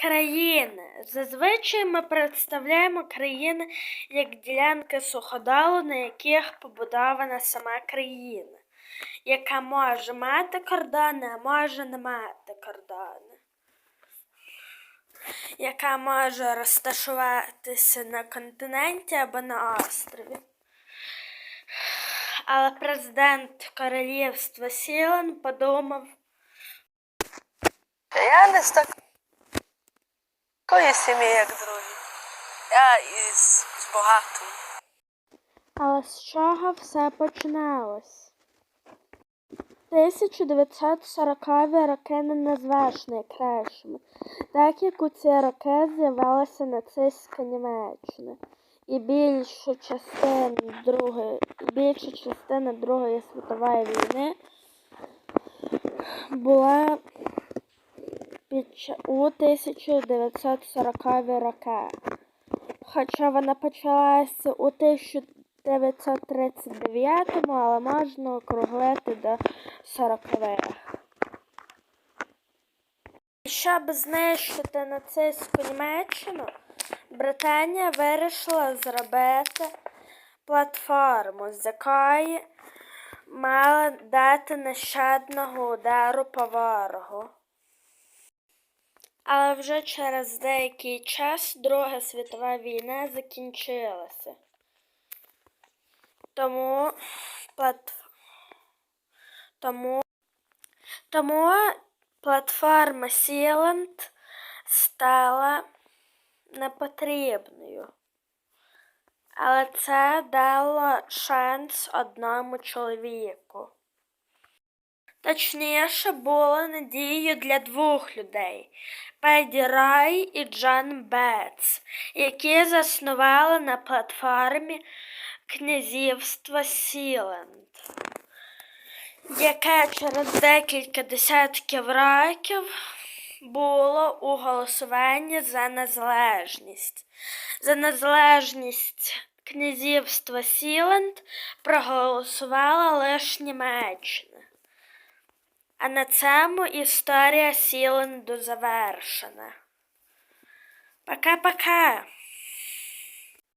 Країни. Зазвичай ми представляємо країни як ділянки суходолу, на яких побудована сама країна, яка може мати кордони, а може не мати кордони, яка може розташуватися на континенті або на острові. Але президент королівства Сілен подумав, Я не з такої сім'ї, як другі. Я із багатої. Але з чого все починалось? 1940-ві роки не найкращими, так як у ці роки з'явилася нацистська Німеччина. І більшу частину другої, більша частина Другої світової війни була у 1940-ві роки. Хоча вона почалася у 1939-му, але можна округлити до 40-х. Щоб знищити нацистську Німеччину, Британія вирішила зробити платформу, з якої мала дати нещадного удару по ворогу. Але вже через деякий час Друга світова війна закінчилася. Тому тому... тому платформа Сіланд стала непотрібною. Але це дало шанс одному чоловіку. Точніше, було надією для двох людей Педі Рай і Джон Бетс, які заснували на платформі князівство Сіленд, яке через декілька десятків років було у голосуванні за незалежність. За незалежність князівства Сіленд проголосувала лише Німеччина. А на цьому історія Сіленду завершена. Пока-пока.